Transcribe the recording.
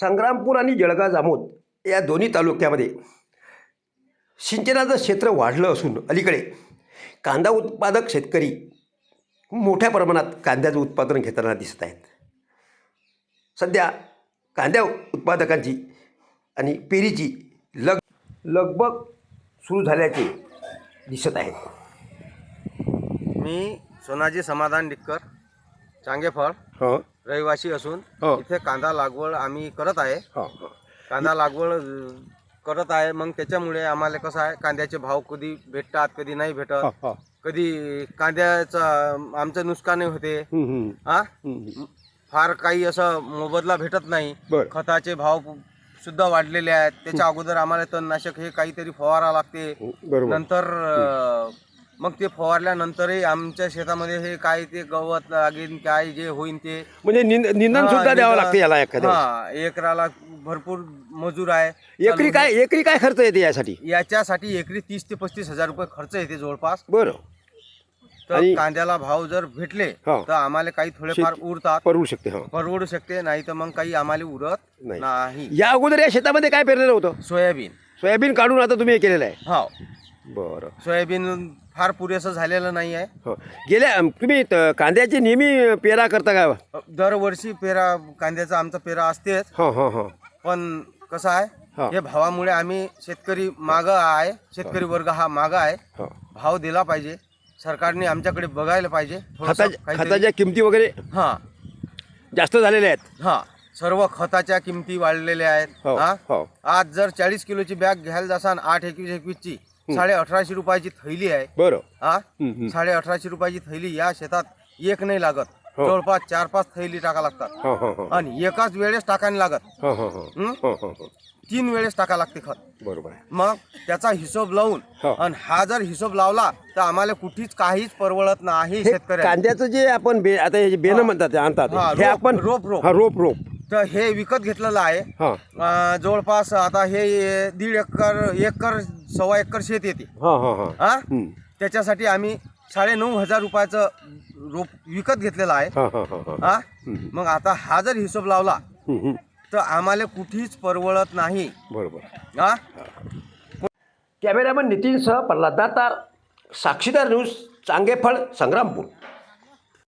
संग्रामपूर आणि जळगाव जामोद या दोन्ही तालुक्यामध्ये सिंचनाचं क्षेत्र वाढलं असून अलीकडे कांदा उत्पादक शेतकरी मोठ्या प्रमाणात कांद्याचं उत्पादन घेताना दिसत आहेत. सध्या कांद्या उत्पादकांची आणि पेरीची लग लगबग सुरू झाल्याचे दिसत आहे. मी सोनाजी समाधान डिक्कर चांगेफळ. हो. रहिवासी असून हो. इथे कांदा लागवड आम्ही करत आहे. हो. हो कांदा लागवड अ, करत आहे. मग त्याच्यामुळे आम्हाला कसं आहे कांद्याचे भाव कधी भेटतात कधी नाही भेटत. हो कधी कांद्याचं आमचं नुकसानही होते. हम्म, हम्म, हा? हम्म. फार काही असं मोबदला भेटत नाही. बर. खताचे भाव सुद्धा वाढलेले आहेत. त्याच्या अगोदर आम्हाला तणनाशक हे काहीतरी फवारा लागते. बरोबर. नंतर अ, मग ते फवारल्यानंतरही आमच्या शेतामध्ये हे काय ते गवत लागेल काय जे होईन ते. म्हणजे निंद निंदन सुद्धा हा, द्यावं लागतं याला एखाद्या हा एकराला भरपूर मजूर आहे. एकरी काय एकरी काय खर्च येते यासाठी? याच्यासाठी एकरी तीस ते पस्तीस हजार रुपये खर्च येते जवळपास. बरं. तर आणि- कांद्याला भाव जर भेटले हा. तर आम्हाला काही थोडेफार शेती- उरतात. परवडू शकते हा. परवडू शकते नाही तर मग काही आम्हाला उरत नाही. नाही. या अगोदर या शेतामध्ये काय पेरलेलं होतं? सोयाबीन. सोयाबीन काढून आता तुम्ही हे केलेलं आहे. हो. बरं. सोयाबीन फार पुरेसं झालेलं नाही आहे. हो. गेल्या तुम्ही त- कांद्याची नेहमी पेरा करता का? दरवर्षी पेरा कांद्याचा आमचा पेरा असतेच. हो हो हो. पण कसं हा. आहे हे भावामुळे आम्ही शेतकरी मागं आहे शेतकरी वर्ग हा मागं आहे. हो. भाव दिला पाहिजे. सरकारने आमच्याकडे बघायला पाहिजे. थोडंसं खताच्या काहीतरी- खताच्या किमती वगैरे हा. जास्त झालेल्या आहेत? हा. सर्व खताच्या किमती वाढलेल्या आहेत. हो हा? हो. आज जर चाळीस किलोची बॅग घ्यायला जासान आठ एकवीस एकवीसची साडे अठराशे रुपयाची थैली आहे. बरं. हा. साडे अठराशे रुपयाची थैली या शेतात एक नाही लागत. हो. जवळपास चार पाच थैली टाका लागतात. हो हो आणि एकाच वेळेस टाकायला लागत. तीन वेळेस टाका लागते खत. बरोबर मग त्याचा हिशोब लावून. आणि हा जर हिशोब लावला तर आम्हाला कुठेच काहीच परवडत नाही शेतकऱ्या कांद्याचं जे आपण आता बेनं म्हणतात ते आणतात हा, रोप- आपण रोप- रोप. रोप रोप. तर हे विकत घेतलेलं आहे. जवळपास आता हे दीड एकर एकर सव्वा एकर शेत येते. हा हा हा. हा हम्म. त्याच्यासाठी आम्ही साडे नऊ हजार रुपयाचं रोप विकत घेतलेलं आहे. हा हा हा हा. हा हम्म. मग आता हा जर हिशोब लावला हम्म, हम्म. तर आम्हाला कुठेच परवडत नाही. बरोबर. हा कॅमेरामन नितीनसह प्रल्हाद दातार साक्षीदार न्यूज चांगेफळ संग्रामपूर.